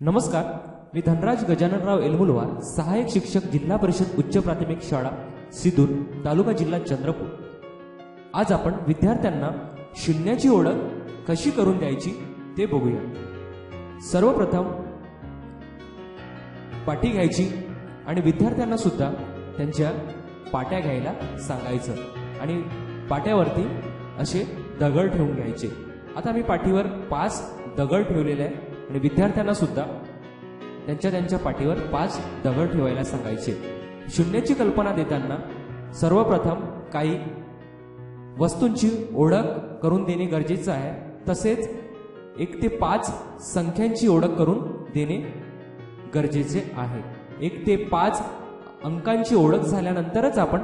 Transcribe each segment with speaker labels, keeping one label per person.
Speaker 1: नमस्कार मी धनराज गजाननराव एलमुलवार सहाय्यक शिक्षक जिल्हा परिषद उच्च प्राथमिक शाळा सिदूर तालुका जिल्हा चंद्रपूर. आज आपण विद्यार्थ्यांना शून्याची ओळख कशी करून द्यायची ते बघूया. सर्वप्रथम पाठी घ्यायची आणि विद्यार्थ्यांना सुद्धा त्यांच्या पाट्या घ्यायला सांगायचं. आणि पाट्यावरती असे दगड ठेवून घ्यायचे. आता मी पाठीवर पाच दगड ठेवलेले आहे आणि विद्यार्थ्यांना सुद्धा त्यांच्या त्यांच्या पाठीवर पाच दगड ठेवायला सांगायचे. शून्याची कल्पना देताना सर्वप्रथम काही वस्तूंची ओळख करून देणे गरजेचं आहे. तसेच एक ते पाच संख्यांची ओळख करून देणे गरजेचे आहे. एक ते पाच अंकांची ओळख झाल्यानंतरच आपण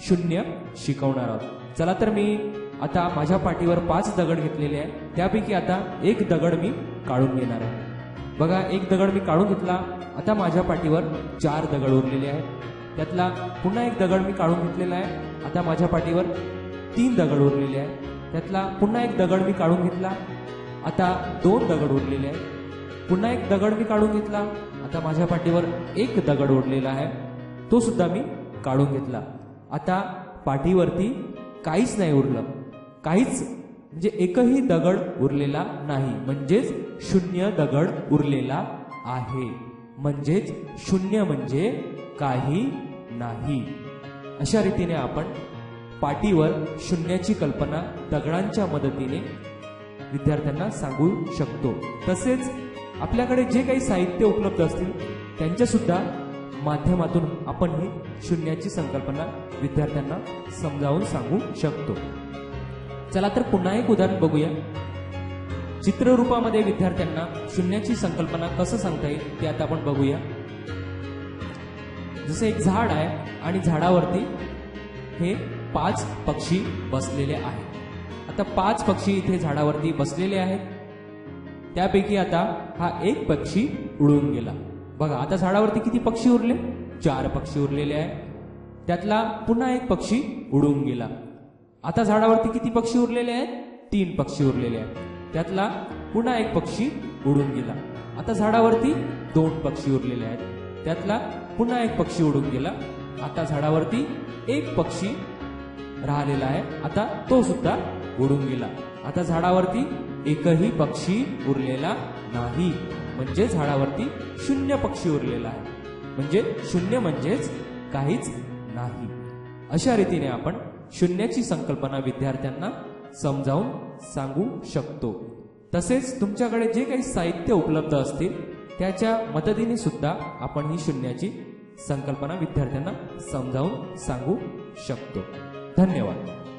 Speaker 1: शून्य शिकवणार आहोत. चला तर मी आता माझ्या पाठीवर पाच दगड घेतलेले आहे त्यापैकी आता एक दगड मी काढून घेणार आहे. बघा एक दगड मी काढून घेतला. आता माझ्या पाठीवर चार दगड उरलेले आहेत. त्यातला पुन्हा एक दगड मी काढून घेतलेला आहे. आता माझ्या पाठीवर तीन दगड उरलेले आहेत. त्यातला पुन्हा एक दगड मी काढून घेतला. आता दोन दगड उरलेले आहेत. पुन्हा एक दगड मी काढून घेतला. आता माझ्या पाठीवर एक दगड उरलेला आहे. तो सुद्धा मी काढून घेतला. आता पाठीवरती काहीच नाही उरलं. काहीच म्हणजे एकही दगड उरलेला नाही. म्हणजेच शून्य दगड उरलेला आहे. म्हणजेच शून्य म्हणजे काही नाही. अशा रीतीने आपण पाटीवर शून्याची कल्पना दगडांच्या मदतीने विद्यार्थ्यांना सांगू शकतो. तसेच आपल्याकडे जे काही साहित्य उपलब्ध असतील त्यांच्यासुद्धा माध्यमातून आपण ही शून्याची संकल्पना विद्यार्थ्यांना समजावून सांगू शकतो. चला तर पुन्हा एक उदाहरण बघूया. चित्ररूपामध्ये विद्यार्थ्यांना शून्याची संकल्पना कसं सांगता येईल ते आता आपण बघूया. जसं एक झाड आहे आणि झाडावरती हे पाच पक्षी बसलेले आहेत. आता पाच पक्षी इथे झाडावरती बसलेले आहेत. त्यापैकी आता हा एक पक्षी उडून गेला. बघा आता झाडावरती किती पक्षी उरले? चार पक्षी उरलेले आहेत त्यातला पुन्हा एक पक्षी उडून गेला. आता झाडावरती किती पक्षी उरलेले आहेत? तीन पक्षी उरलेले आहेत. त्यातला पुन्हा एक पक्षी उडून गेला. आता झाडावरती दोन पक्षी उरलेले आहेत. त्यातला पुन्हा एक पक्षी उडून गेला. आता झाडावरती एक पक्षी राहिलेला आहे. आता तो सुद्धा उडून गेला. आता झाडावरती एकही पक्षी उरलेला नाही. म्हणजे झाडावरती शून्य पक्षी उरलेला आहे. म्हणजे शून्य म्हणजेच काहीच नाही. अशा रीतीने आपण शून्याची संकल्पना विद्यार्थ्यांना समजावून सांगू शकतो. तसेच तुमच्याकडे जे काही साहित्य उपलब्ध असतील त्याच्या मदतीने सुद्धा आपण ही शून्याची संकल्पना विद्यार्थ्यांना समजावून सांगू शकतो. धन्यवाद.